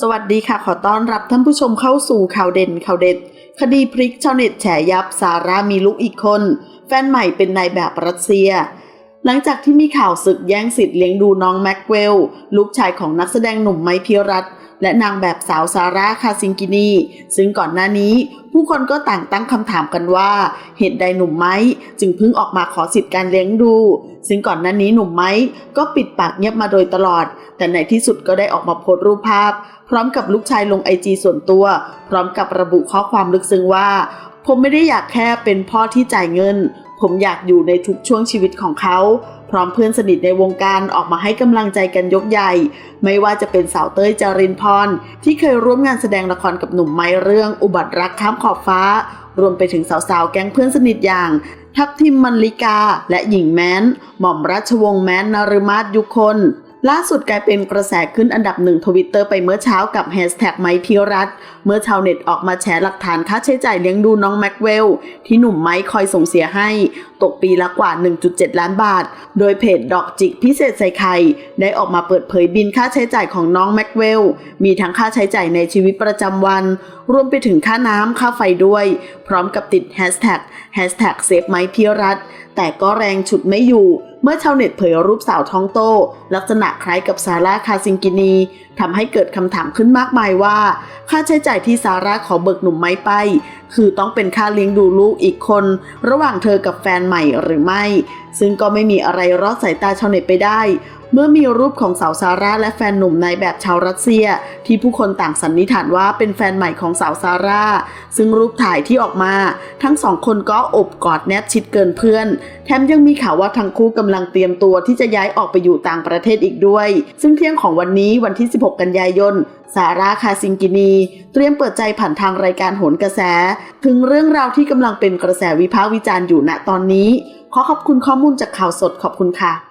สวัสดีค่ะ ขอต้อนรับท่านผู้ชมเข้าสู่ข่าวเด่นข่าวเด็ด คดีพลิกชาวเน็ตแฉยับซาร่ามีลูกอีกคน แฟนใหม่เป็นนายแบบรัสเซีย หลังจากที่มีข่าวศึกแย่งสิทธิ์เลี้ยงดูน้องแม็กเวล ลูกชายของนักแสดงหนุ่มไมค์พิรัต และนางแบบสาวซาร่าคาซิงกินี ซึ่งก่อนหน้านี้ ผู้คนก็ต่างตั้งคำถามกันว่า เหตุใดหนุ่มไม้จึงเพิ่งออกมาขอสิทธิ์การเลี้ยงดู ซึ่งก่อนหน้านี้หนุ่มไม้ก็ปิดปากเงียบมาโดยตลอด แต่ในที่สุดก็ได้ออกมาโพสต์รูปภาพ พร้อมกับลูกชายลงไอจีส่วนตัว พร้อมกับระบุข้อความลึกซึ้งว่า ผมไม่ได้อยากแค่เป็นพ่อที่จ่ายเงิน ผมอยากอยู่ในทุกช่วงชีวิตของเขา พร้อมเพื่อนสนิทในวงการออกมาให้กำลังใจกันยกใหญ่ ไม่ว่าจะเป็นสาวเต้ยจารินพร ที่เคยร่วมงานแสดงละครกับหนุ่มไม้เรื่อง อุบัติรักข้ามขอบฟ้า รวมไปถึงสาวๆ แก๊งเพื่อนสนิทอย่าง ทัพทิมมันลิกา และหญิงแม้น หม่อมราชวงศ์แม้นนรมาศยุคน ล่าสุดกลายเป็นกระแสขึ้นอันดับหนึ่งทวิตเตอร์ไปเมื่อเช้ากับแฮชแท็กไมค์พิรัตเมื่อชาวเน็ตออกมาแชร์หลักฐานค่าใช้จ่ายเลี้ยงดูน้องแม็กเวล ที่หนุ่มไมค์คอยส่งเสียให้ ตกปีละกว่า 1.7 ล้านบาท โดยเพจดอกจิกพิเศษใส่ไข่ได้ออกมาเปิดเผยบินค่าใช้จ่ายของน้องแม็กเวล มีทั้งค่าใช้จ่ายในชีวิตประจำวัน รวมไปถึงค่าน้ำค่าไฟด้วย พร้อมกับติดแฮชแท็กแฮชแท็กเซฟไมค์พิรัตแต่ก็แรงฉุดไม่อยู่ เมื่อชาวเน็ตเผยรูปสาวท้องโต ลักษณะคล้ายกับซาร่าคาซิงกินีทำให้เกิดคำถามขึ้นมากมายว่า ค่าใช้จ่ายที่ซาร่าขอเบิกหนุ่มไม้ไป คือต้องเป็นค่าเลี้ยงดูลูกอีกคน ระหว่างเธอกับแฟนใหม่หรือไม่ ซึ่งก็ไม่มีอะไรรอดสายตาชาวเน็ตไปได้เมื่อมีรูปของสาวซาร่าและแฟนหนุ่มในแบบชาวรัสเซีย ที่ผู้คนต่างสันนิษฐานว่าเป็นแฟนใหม่ของสาวซาร่า ซึ่งรูปถ่ายที่ออกมา ทั้งสองคนก็อบกอดแนบชิดเกินเพื่อน แถมยังมีข่าวว่าทั้งคู่กำลังเตรียมตัวที่จะย้ายออกไปอยู่ต่างประเทศอีกด้วย ซึ่งเที่ยงของวันนี้วันที่ 16 กันยายนซาร่าคาซิงกินี เตรียมเปิดใจผ่านทางรายการโหนกระแส ถึงเรื่องราวที่กำลังเป็นกระแสวิพากษ์วิจารณ์อยู่ณตอนนี้ ขอขอบคุณข้อมูลจากข่าวสดขอบคุณค่ะ